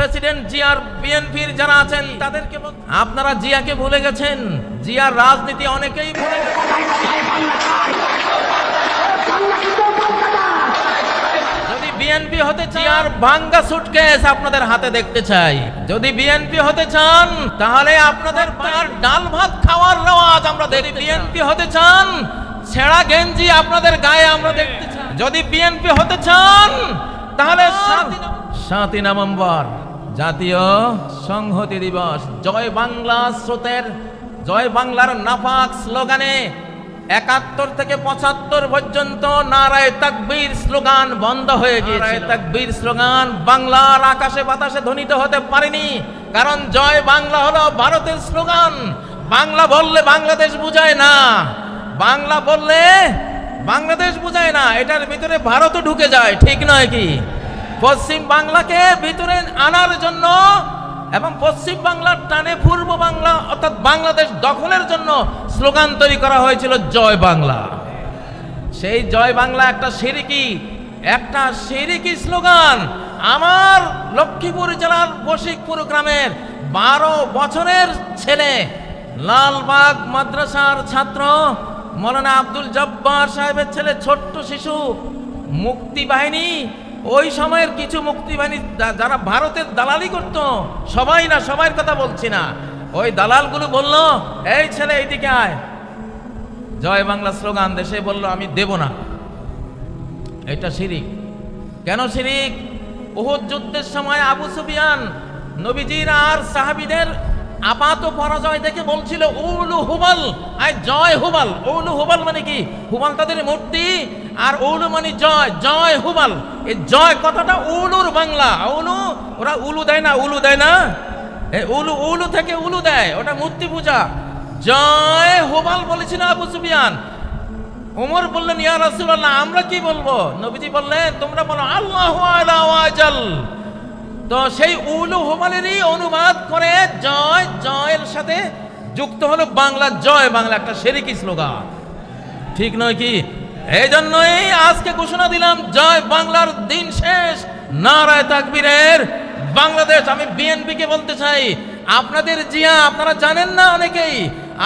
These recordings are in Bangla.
প্রেসিডেন্ট জিয়ার বিএনপির যারা আছেন তাদেরকে আপনারা জিয়াকে ভুলে গেছেন? জিয়ার রাজনীতি অনেকেই ভুলে যদি বিএনপি হতে চান ভাঙ্গা সুটকেস আপনাদের হাতে দেখতে চাই। যদি বিএনপি হতে চান তাহলে আপনাদের তার ডাল ভাত খাওয়ার রেওয়াজ আমরা দেখি বিএনপি হতে চান ছেঁড়া গেঞ্জি আপনাদের গায়ে আমরা দেখতে চাই। যদি বিএনপি হতে চান তাহলে সাতই নভেম্বর। জাতীয় সংহতি দিবস। জয় বাংলা স্রোতের জয় বাংলার নাফাক স্লোগানে একাত্তর থেকে পঁচাত্তর পর্যন্ত নারায় তাকবীর স্লোগান বন্ধ হয়ে গিয়েছে তাকবীর স্লোগান বাংলার আকাশে বাতাসে ধ্বনিত হতে পারেনি কারণ জয় বাংলা হলো ভারতের স্লোগান। বাংলা বললে বাংলাদেশ বুঝায় না বাংলা বললে বাংলাদেশ বুঝায় না এটার ভিতরে ভারতও ঢুকে যায় ঠিক নয় কি? পশ্চিম বাংলাকে ভিতরে আনার জন্য এবং পশ্চিম বাংলার টানে পূর্ব বাংলা অর্থাৎ বাংলাদেশ দখলের জন্য স্লোগান তৈরি করা হয়েছিল, জয় বাংলা। সেই জয় বাংলা একটা সিরিকি একটা সিরিকি স্লোগান আমার লক্ষ্মীপুর জেলার বশিকপুর গ্রামের বারো বছরের ছেলে, লালবাগ মাদ্রাসার ছাত্র, মৌলানা আব্দুল জব্বার সাহেবের ছেলে, ছোট্ট শিশু, মুক্তি বাহিনী ওই সময়ের কিছু মুক্তি বাহিনী যারা ভারতের দালালি করত, সবাই না সবার কথা বলছি না। ওই দালালগুলো বলল, এই ছেলে, এইদিকে আয়। জয় বাংলা স্লোগান দেশে বলল, আমি দেব না। এটা শিরিক। কেন শিরিক? উহুদ যুদ্ধের সময় আবু সুফিয়ান নবীজির আর সাহাবিদের আপাত পরাজয় দেখে বলছিল, উলু হুবাল। আয়, জয় হুবাল। উলু হুবাল মানে কি? হুবাল তাদের মূর্তি, আর উলু মানে জয় জয় হুবাল। এই জয় কথাটা উলুর বাংলা। উলু, ওরা উলু দেয় না, উলু দেয় না? উলু উলু থেকে উলু দেয়, ওটা মূর্তি পূজা। জয় হুবাল বলেছিল আবু সুফিয়ান। ওমর বললেন, ইয়া রাসূলুল্লাহ, আমরা কি বলব? নবীজি বললেন, তোমরা বলো, আল্লাহু আলা ওয়াজাল। তো সেই উলু হুমালেরই অনুবাদ করে জয়, জয়ের সাথে যুক্ত হলো বাংলা, জয় বাংলা, একটা সেরিকি স্লোগান। ঠিক নয় কি? এই জন্যই আজকে ঘোষণা দিলাম, জয় বাংলার দিন শেষ। নারায় তাকবীরের বাংলাদেশ। আমি বিএনপি কে বলতে চাই, আপনাদের জিয়া, আপনারা জানেন না অনেকেই,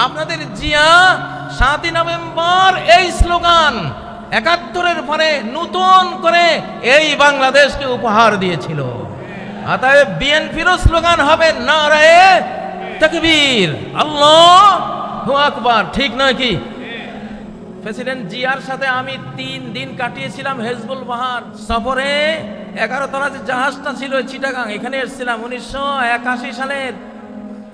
আপনাদের জিয়া সাতই নভেম্বর এই স্লোগান একাত্তরের পরে নতুন করে এই বাংলাদেশকে উপহার দিয়েছিল। অতএব বিএনপিরও স্লোগান হবে নারায়ে তাকবীর। আল্লাহ আকবার ঠিক নয় কি? প্রেসিডেন্ট জিয়ার সাথে আমি তিন দিন কাটিয়েছিলাম হেজবুল বাহার সফরে। এগারো তলা যে জাহাজটা ছিল চিটাগাং এখানে এসেছিলাম উনিশশো একাশি সালের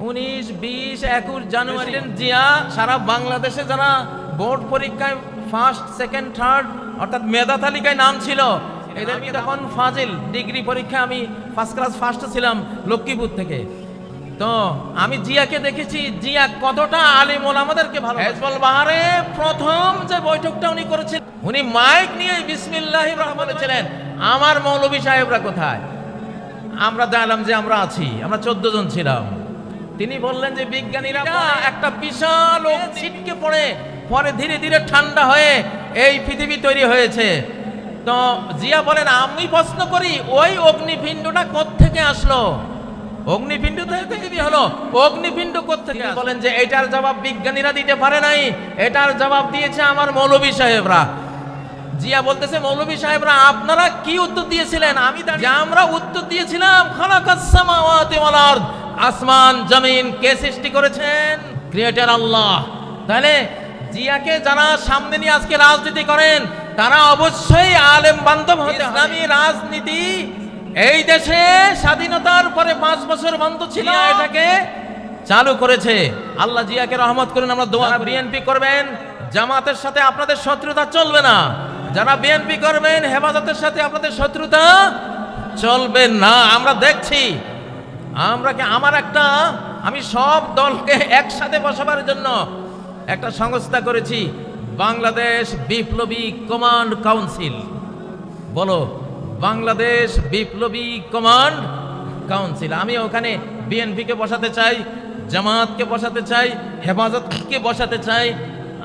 উনিশ বিশ একুশ জানুয়ারি। জিয়া সারা বাংলাদেশে যারা বোর্ড পরীক্ষায় ফার্স্ট সেকেন্ড থার্ড অর্থাৎ মেধা তালিকায় নাম ছিল এদের তখন ফাজিল। ডিগ্রি পরীক্ষায় আমি ফার্স্ট ক্লাস ফার্স্ট ছিলাম লক্ষ্মীপুর থেকে। তো আমি জিয়াকে দেখেছি, জিয়া কতটা আলিম ওলামাদেরকে ভালো হেজবল বাহারে প্রথম যে বৈঠকটা উনি করেছিলেন, উনি মাইক নিয়ে বিসমিল্লাহ বলেছিলেন আমার মৌলবী সাহেবরা কোথায়? আমরা জানলাম যে আমরা আছি, আমরা চোদ্দ জন ছিলাম। তিনি বললেন যে বিজ্ঞানীরা একটা বিশাল ছিটকে পড়ে, পরে ধীরে ধীরে ঠান্ডা হয়ে এই পৃথিবী তৈরি হয়েছে। তো জিয়া বলেন, আমি প্রশ্ন করি, ওই অগ্নিপিণ্ডটা কোত্থেকে আসলো? অগ্নিপিণ্ড থেকে থেকে হলো? অগ্নিপিণ্ড আসলো? বলেন যে, এটার জবাব বিজ্ঞানীরা দিতে পারে নাই। এটার জবাব দিয়েছে আমার মৌলবী সাহেবরা। জিয়া বলতেছে, মৌলভী সাহেবরা, আপনারা কি উত্তর দিয়েছিলেন? আমি আমরা উত্তর দিয়েছিলাম আসমান, জমিন, কে সৃষ্টি করেছেন? Creator Allah. তাহলে জিয়াকে যারা সামনে নিয়ে আজকে রাজনীতি করেন তারা অবশ্যই আলেম বান্ধব হতে। ইসলামী রাজনীতি এই দেশে স্বাধীনতার পরে পাঁচ বছর বন্ধ ছিল। এটাকে চালু করেছে। আল্লাহ জিয়াকে রহমত করুন আমরা দোয়া বিএনপি করবেন জামাতের সাথে আপনাদের শত্রুতা চলবে না। যারা বিএনপি করবেন হেফাজতের সাথে আপনাদের শত্রুতা চলবে না। আমরা দেখছি আমরা কি আমার একটা আমি সব দলকে একসাথে বসাবার জন্য একটা সংস্থা করেছি। বাংলাদেশ বিপ্লবী কমান্ড কাউন্সিল। বলো, বাংলাদেশ বিপ্লবী কমান্ড কাউন্সিল। আমি ওখানে বিএনপিকে বসাতে চাই জামাতকে বসাতে চাই, হেফাজতকে বসাতে চাই,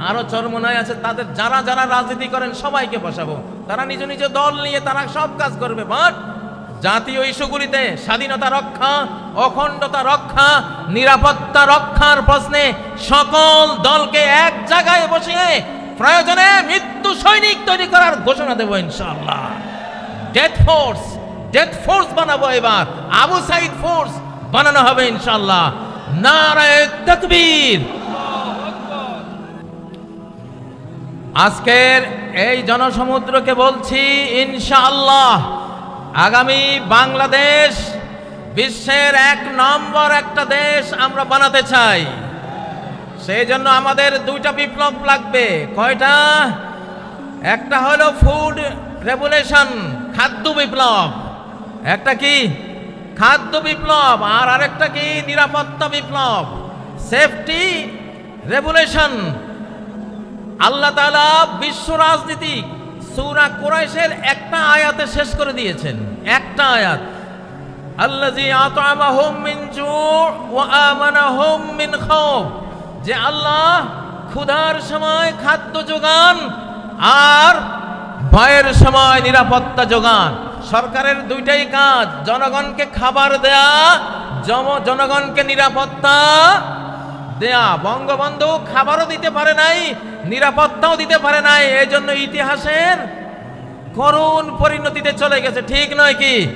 আরও চরমনায় আছে, তাদের যারা যারা রাজনীতি করেন সবাইকে বসাবো। তারা নিজ নিজ দল নিয়ে তারা সব কাজ করবে বাট জাতীয় ইস্যুগুলিতে স্বাধীনতা রক্ষা, অখণ্ডতা রক্ষা, নিরাপত্তা রক্ষার প্রশ্নে সকল দলকে এক জায়গায় বসিয়ে প্রয়োজনে মৃত্যু সৈনিক তৈরি করার ঘোষণা দেব ইনশাআল্লাহ। ডেথ ফোর্স ডেথ ফোর্স বানাবো এবার। আবু সাইদ ফোর্স বানানো হবে ইনশাআল্লাহ। নারায়ে তাকবীর। আজকের এই জনসমুদ্রকে বলছি ইনশাআল্লাহ, আগামী বাংলাদেশ বিশ্বের এক নম্বর একটা দেশ আমরা বানাতে চাই। সেই জন্য আমাদের দুইটা বিপ্লব লাগবে। কয়টা? একটা হলো ফুড রেভুলেশন খাদ্য বিপ্লব। একটা কি? খাদ্য বিপ্লব আর আরেকটা কি? নিরাপত্তা বিপ্লব। সেফটি রেভুলেশন আল্লাহ তালা বিশ্ব রাজনীতি সূরা কুরাইশের একটা আয়াতে শেষ করে দিয়েছেন। একটা আয়াত। আল্লাযী আত'আমাহুম মিন জু' ওয়া আমানাহুম মিন খাউফ। যে আল্লাহ ক্ষুধার সময় খাদ্য যোগান আর ভয়ের সময় নিরাপত্তা যোগান। সরকারের দুইটাই কাজ, জনগণকে খাবার দেয়া, জম- জনগণকে নিরাপত্তা দেয়া। বঙ্গবন্ধু খাবারও দিতে পারে নাই, নিরাপত্তাও দিতে পারে নাই এই জন্য ইতিহাসের করুণ পরিণতিতে চলে গেছে, ঠিক নয় কি?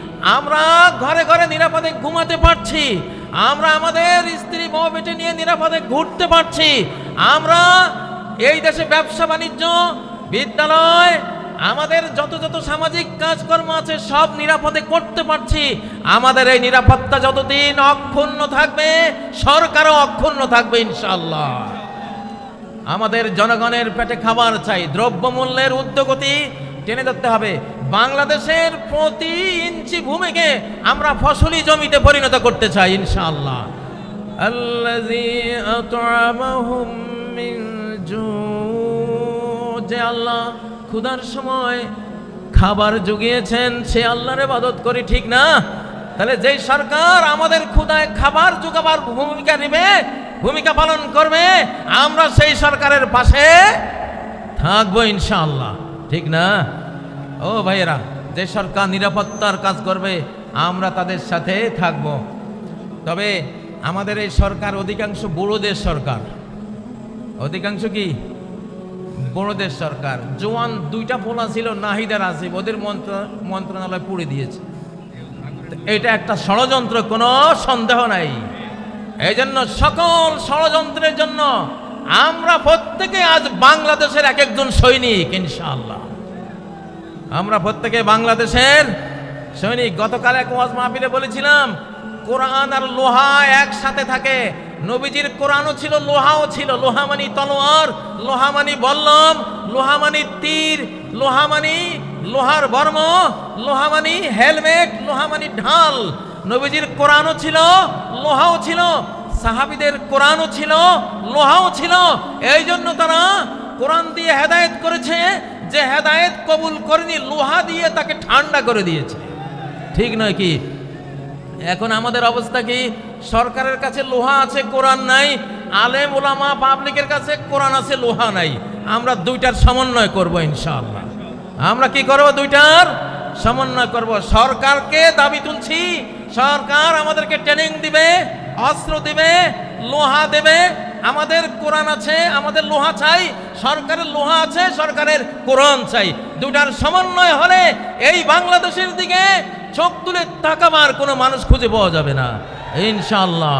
আমরা ঘরে ঘরে নিরাপদে ঘুমাতে পারছি। আমরা আমাদের স্ত্রী বউ বেটে নিয়ে নিরাপদে ঘুরতে পারছি। আমরা এই দেশে ব্যবসা বাণিজ্য, বিদ্যালয়, আমাদের যত যত সামাজিক কাজকর্ম আছে সব নিরাপদে করতে পারছি। আমাদের এই নিরাপত্তা যতদিন অক্ষুণ্ণ থাকবে, সরকারও অক্ষুণ্ণ থাকবে ইনশাল্লাহ আমাদের জনগণের পেটে খাবার চাই, দ্রব্যমূল্যের উদ্যোগতি টেনে ধরতে হবে। বাংলাদেশের প্রতি ইঞ্চি ভূমিকে আমরা ফসলি জমিতে পরিণত করতে চাই, ইনশাআল্লাহ। যে আল্লাহ ক্ষুধার সময় খাবার জুগিয়েছেন, সে আল্লাহর ইবাদত করি ঠিক না? তাহলে যেই সরকার আমাদের ক্ষুধায় খাবার যোগাবার ভূমিকা নেবে, ভূমিকা পালন করবে, আমরা সেই সরকারের পাশে থাকব, ইনশাআল্লাহ। ঠিক না? ও ভাইয়েরা, যে সরকার নিরাপত্তার কাজ করবে, আমরা তাদের সাথে থাকব। তবে আমাদের এই সরকার অধিকাংশ বড়দের সরকার। অধিকাংশ কি? বড়দের সরকার। জোয়ান দুইটা পোলা ছিল, নাহিদার আসিফ, ওদের মন্ত্র, মন্ত্রণালয় পুড়ে দিয়েছে। এটা একটা ষড়যন্ত্র, কোনো সন্দেহ নাই। এই জন্য সকল ষড়যন্ত্রের জন্য আমরা প্রত্যেকে আজ বাংলাদেশের এক একজন সৈনিক, ইনশাআল্লাহ। আমরা প্রত্যেকে বাংলাদেশের সৈনিক, গতকাল এক ওয়াজ মাহফিলে বলেছিলাম, কোরআন আর লোহা একসাথে থাকে। নবীজির কোরআনও ছিল, লোহাও ছিল। লোহা মানি তলোয়ার, লোহা মানি বল্লম, লোহা মানি তীর, লোহা মানি লোহার বর্ম, লোহা মানি হেলমেট, লোহা মানি ঢাল। নবীজির কোরআনও ছিল, লোহাও ছিল। সাহাবিদের কোরআনও ছিল, লোহাও ছিল। এই জন্য তারা কোরআন দিয়ে হেদায়েত করেছে যে হেদায়েত কবুল করেনি, লোহা দিয়ে তাকে ঠান্ডা করে দিয়েছে। ঠিক নয় কি? এখন আমাদের অবস্থা কি? সরকারের কাছে লোহা আছে, কোরআন নাই। আলেম ওলামা পাবলিকের কাছে কোরআন আছে, লোহা নাই। আমরা দুইটার সমন্বয় করব ইনশাআল্লাহ। আমরা কি করব দুইটার? সমন্বয় করব। সরকারকে দাবি তুলছি, সরকার আমাদেরকে ট্রেনিং দিবে, অস্ত্র দিবে, লোহা দেবে। আমাদের কোরআন আছে, আমাদের লোহা চাই সরকারের লোহা আছে, সরকারের কোরআন চাই। দুটার সমন্বয় হলে এই বাংলাদেশের দিকে চোখ তুলে তাকাবার কোনো মানুষ খুঁজে পাওয়া যাবে না। ইনশাআল্লাহ।